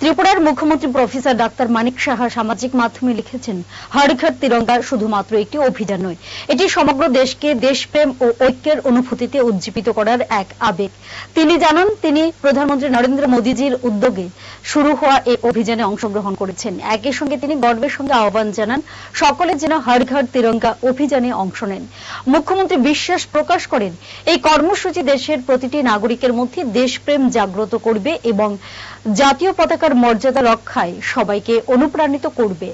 ত্রিপুরার মুখ্যমন্ত্রী professor doctor Manik Saha সামাজিক মাধ্যমে লিখেছেন হর তিরঙ্গা শুধুমাত্র একটি অভিযান নয়, এটি সমগ্র দেশকে দেশপ্রেম ও ঐক্যের অনুভূতিতে উজ্জীবিত করার এক আবেগ। তিনি জানান, তিনি প্রধানমন্ত্রী নরেন্দ্র মোদীজির উদ্যোগে শুরু হওয়া এই অভিযানে অংশগ্রহণ করেছেন। একই সঙ্গে তিনি গর্বের সঙ্গে আহ্বান জানান, সকলে যেন হর ঘর তিরঙ্গা অভিযানে অংশ নেন। মুখ্যমন্ত্রী বিশ্বাস প্রকাশ করেন, এই কর্মসূচি দেশের প্রতিটি নাগরিকের মধ্যে দেশপ্রেম জাগ্রত করবে এবং জাতীয় পতাকার মর্যাদা রক্ষায় সবাইকে অনুপ্রাণিত করবে।